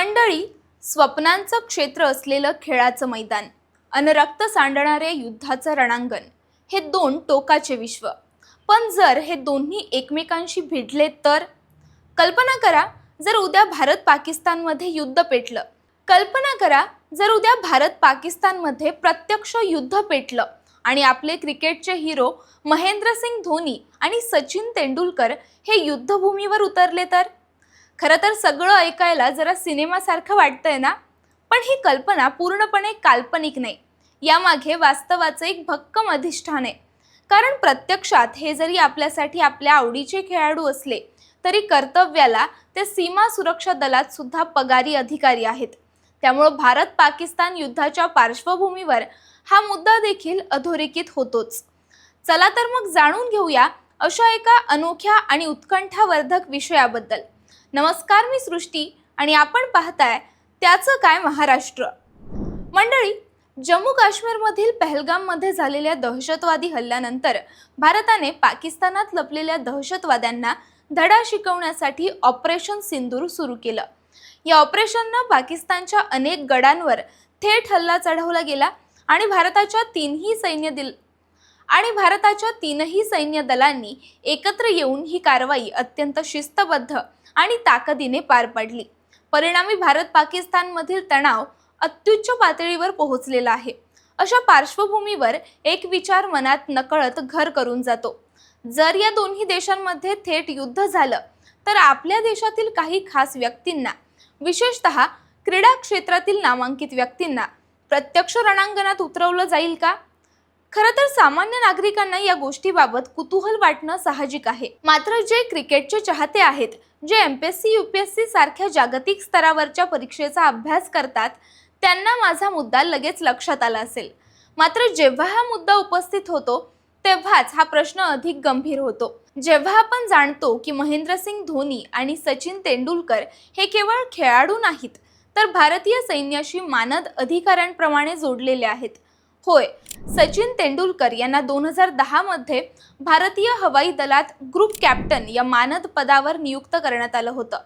मंडळी स्वप्नांचं क्षेत्र असलेलं खेळाचं मैदान आणि रक्त सांडणाऱ्या युद्धाचं रणांगण हे दोन टोकाचे विश्व. पण जर हे दोन्ही एकमेकांशी भिडले तर? कल्पना करा जर उद्या भारत पाकिस्तानमध्ये युद्ध पेटलं. कल्पना करा जर उद्या भारत पाकिस्तानमध्ये प्रत्यक्ष युद्ध पेटलं आणि आपले क्रिकेटचे हिरो महेंद्रसिंग धोनी आणि सचिन तेंडुलकर हे युद्धभूमीवर उतरले तर? खरं तर सगळं ऐकायला जरा सिनेमासारखं वाटतंय ना? पण ही कल्पना पूर्णपणे काल्पनिक नाही. यामागे वास्तवाचं एक भक्कम अधिष्ठान आहे. कारण प्रत्यक्षात हे जरी आपल्यासाठी आपल्या आवडीचे खेळाडू असले तरी कर्तव्याला ते सीमा सुरक्षा दलात सुद्धा पगारी अधिकारी आहेत. त्यामुळं भारत पाकिस्तान युद्धाच्या पार्श्वभूमीवर हा मुद्दा देखील अधोरेखित होतोच. चला तर मग जाणून घेऊया अशा एका अनोख्या आणि उत्कंठावर्धक विषयाबद्दल. नमस्कार मी सृष्टी आणि आपण पाहताय त्याचं काय महाराष्ट्र. मंडळी जम्मू काश्मीरमधील पहलगाममध्ये झालेल्या दहशतवादी हल्ल्यानंतर भारताने पाकिस्तानात लपलेल्या दहशतवाद्यांना धडा शिकवण्यासाठी ऑपरेशन सिंदूर सुरू केलं. या ऑपरेशननं पाकिस्तानच्या अनेक गडांवर थेट हल्ला चढवला गेला आणि भारताच्या तीनही सैन्य दिल आणि भारताच्या तीनही सैन्य दलांनी एकत्र येऊन ही कारवाई अत्यंत शिस्तबद्ध आणि ताकदीने पार पाडली. परिणामी भारत पाकिस्तानमधील तणाव अत्युच्च पातळीवर पोहोचलेला आहे. अशा पार्श्वभूमीवर एक विचार मनात नकळत घर करून जातो. जर या दोन्ही देशांमध्ये थेट युद्ध झालं तर आपल्या देशातील काही खास व्यक्तींना विशेषतः क्रीडा क्षेत्रातील नामांकित व्यक्तींना प्रत्यक्ष रणांगणात उतरवलं जाईल का? खरं तर सामान्य नागरिकांना या गोष्टीबाबत कुतूहल वाटणं साहजिक आहे. मात्र जे क्रिकेटचे चाहते आहेत जे M P S C U P S C सारख्या जागतिक स्तरावरच्या परीक्षेचा अभ्यास करतात त्यांना माझा मुद्दा लगेच लक्षात आला असेल. मात्र जेव्हा हा मुद्दा उपस्थित होतो तेव्हाच हा प्रश्न अधिक गंभीर होतो. जेव्हा आपण जाणतो की महेंद्रसिंग धोनी आणि सचिन तेंडुलकर हे केवळ खेळाडू नाहीत तर भारतीय सैन्याशी मानद अधिकाऱ्यांप्रमाणे जोडलेले आहेत. होय. सचिन तेंडुलकर यांना दोन हजार दहामध्ये भारतीय हवाई दलात ग्रुप कॅप्टन या मानद पदावर नियुक्त करण्यात आलं होतं.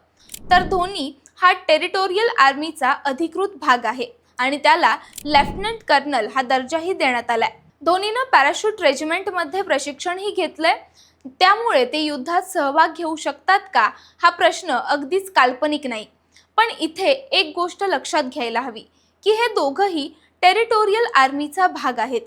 तर धोनी हा टेरिटोरियल आर्मीचा अधिकृत भाग आहे आणि त्याला लेफ्टनंट कर्नल हा दर्जाही देण्यात आलाय. धोनीनं पॅराशूट रेजिमेंटमध्ये प्रशिक्षणही घेतलंय. त्यामुळे ते युद्धात सहभाग घेऊ शकतात का? हा प्रश्न अगदीच काल्पनिक नाही. पण इथे एक गोष्ट लक्षात घ्यायला हवी की हे दोघंही टेरिटोरियल आर्मीचा भाग आहेत.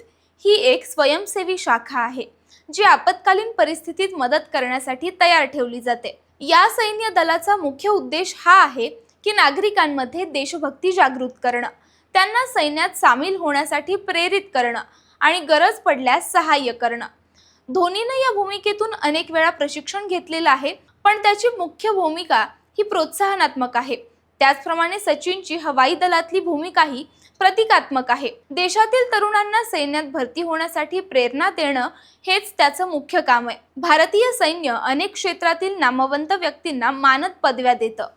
ही एक स्वयंसेवी शाखा आहे जी आपत्कालीन परिस्थितीत मदत करण्यासाठी तयार ठेवली जाते. या सैन्य दलाचा मुख्य उद्देश हा आहे की नागरिकांमध्ये देशभक्ती जागृत करणं. त्यांना सैन्यात सामील होण्यासाठी प्रेरित करणं आणि गरज पडल्यास सहाय्य करणं. धोनीनं या भूमिकेतून अनेक वेळा प्रशिक्षण घेतलेलं आहे पण त्याची मुख्य भूमिका ही प्रोत्साहनात्मक आहे. त्याचप्रमाणे सचिनची हवाई दलातली भूमिकाही प्रतिकात्मक आहे. देशातील तरुणांना सैन्यात भरती होण्यासाठी प्रेरणा देणं हेच त्याचं मुख्य काम आहे. भारतीय सैन्य अनेक क्षेत्रातील नामवंत व्यक्तींना मानद पदव्या देतं.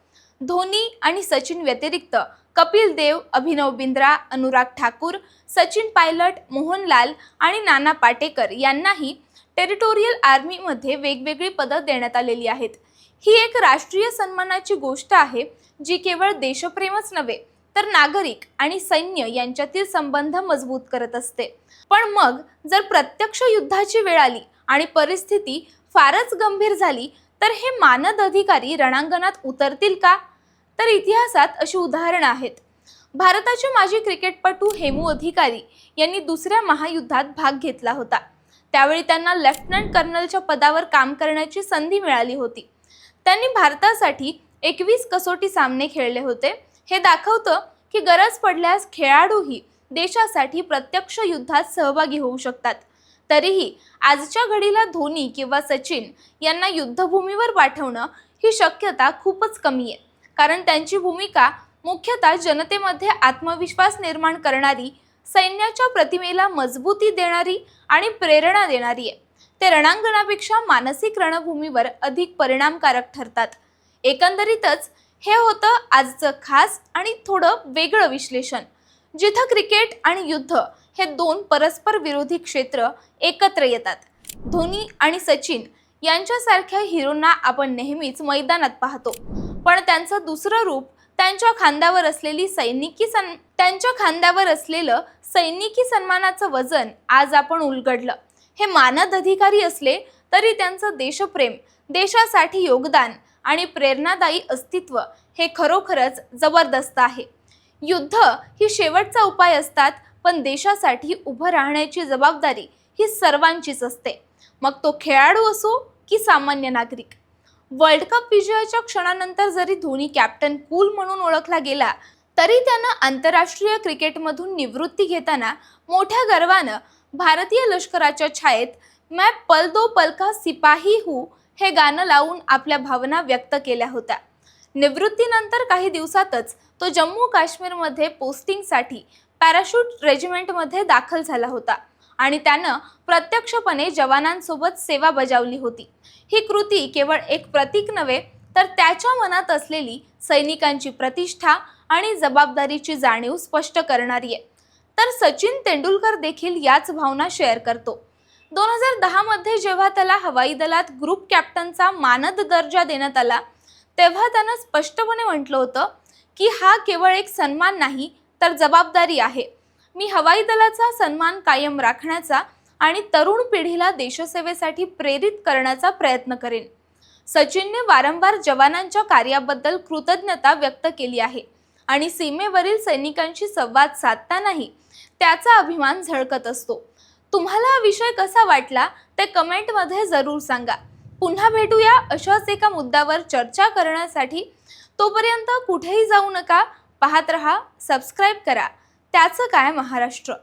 धोनी आणि सचिन व्यतिरिक्त कपिल देव अभिनव बिंद्रा अनुराग ठाकूर सचिन पायलट मोहनलाल आणि नाना पाटेकर यांनाही टेरिटोरियल आर्मीमध्ये वेगवेगळी पदं देण्यात आलेली आहेत. ही एक राष्ट्रीय सन्मानाची गोष्ट आहे जी केवळ देशप्रेमच नव्हे तर नागरिक आणि सैन्य यांच्यातील संबंध मजबूत करत असते. पण मग जर प्रत्यक्ष युद्धाची वेळ आली आणि परिस्थिती फारच गंभीर झाली तर हे मानद अधिकारी रणांगणात उतरतील का? तर इतिहासात अशी उदाहरणं आहेत. भारताचे माजी क्रिकेटपटू हेमू अधिकारी यांनी दुसऱ्या महायुद्धात भाग घेतला होता. त्यावेळी त्यांना लेफ्टनंट कर्नलच्या पदावर काम करण्याची संधी मिळाली होती. त्यांनी भारतासाठी एकवीस कसोटी सामने खेळले होते. हे दाखवतं की गरज पडल्यास खेळाडूही देशासाठी प्रत्यक्ष युद्धात सहभागी होऊ शकतात. तरीही आजच्या घडीला धोनी किंवा सचिन यांना युद्धभूमीवर पाठवणं ही शक्यता खूपच कमी आहे. कारण त्यांची भूमिका मुख्यतः जनतेमध्ये आत्मविश्वास निर्माण करणारी सैन्याच्या प्रतिमेला मजबूती देणारी आणि प्रेरणा देणारी आहे. ते रणांगणापेक्षा मानसिक रणभूमीवर अधिक परिणामकारक ठरतात. एकंदरीतच हे होतं आजचं खास आणि थोडं वेगळं विश्लेषण जिथं क्रिकेट आणि युद्ध हे दोन परस्पर विरोधी क्षेत्र एकत्र येतात. धोनी आणि सचिन यांच्यासारख्या हिरोंना आपण नेहमीच मैदानात पाहतो. पण त्यांचं दुसरं रूप त्यांच्या खांद्यावर असलेली सैनिकी सन त्यांच्या खांद्यावर असलेलं सैनिकी सन्मानाचं वजन आज आपण उलगडलं. हे मानद अधिकारी असले तरी त्यांचं देशप्रेम देशासाठी योगदान आणि प्रेरणादायी अस्तित्व हे खरोखरच जबरदस्त आहे. युद्ध ही शेवटचा उपाय असतात पण देशासाठी उभं राहण्याची जबाबदारी ही सर्वांचीच असते. मग तो खेळाडू असो की सामान्य नागरिक? वर्ल्ड कप विजयाच्या क्षणानंतर जरी धोनी कॅप्टन कूल म्हणून ओळखला गेला तरी त्यानं आंतरराष्ट्रीय क्रिकेटमधून निवृत्ती घेताना मोठ्या गर्वानं भारतीय लष्कराच्या छायेत मैं पल दो पल का सिपाही हूँ हे गाणं लावून आपल्या भावना व्यक्त केल्या होत्या. निवृत्तीनंतर काही दिवसातच तो जम्मू काश्मीरमध्ये पोस्टिंगसाठी पॅराशूट रेजिमेंटमध्ये दाखल झाला होता आणि त्यानं प्रत्यक्षपणे जवानांसोबत सेवा बजावली होती. ही कृती केवळ एक प्रतीक नव्हे तर त्याच्या मनात असलेली सैनिकांची प्रतिष्ठा आणि जबाबदारीची जाणीव स्पष्ट करणारी आहे. तर सचिन तेंडुलकर देखील याच भावना शेअर करतो. दोन हजार दहामध्ये जेव्हा त्याला हवाई दलात ग्रुप कॅप्टनचा मानद दर्जा देण्यात आला तेव्हा त्यानं स्पष्टपणे म्हटलं होतं की हा केवळ एक सन्मान नाही तर जबाबदारी आहे. मी हवाई दलाचा सन्मान कायम राखण्याचा आणि तरुण पिढीला देशसेवेसाठी प्रेरित करण्याचा प्रयत्न करेन. सचिनने वारंवार जवानांच्या कार्याबद्दल कृतज्ञता व्यक्त केली आहे आणि सीमेवरील सैनिकांशी संवाद साधतानाही त्याचा अभिमान झळकत असतो. तुम्हाला हा विषय कसा वाटला ते कमेंटमध्ये जरूर सांगा. पुन्हा भेटूया अशाच एका मुद्द्यावर चर्चा करण्यासाठी. तोपर्यंत कुठेही जाऊ नका पाहत रहा सबस्क्राईब करा. त्याचं काय महाराष्ट्र?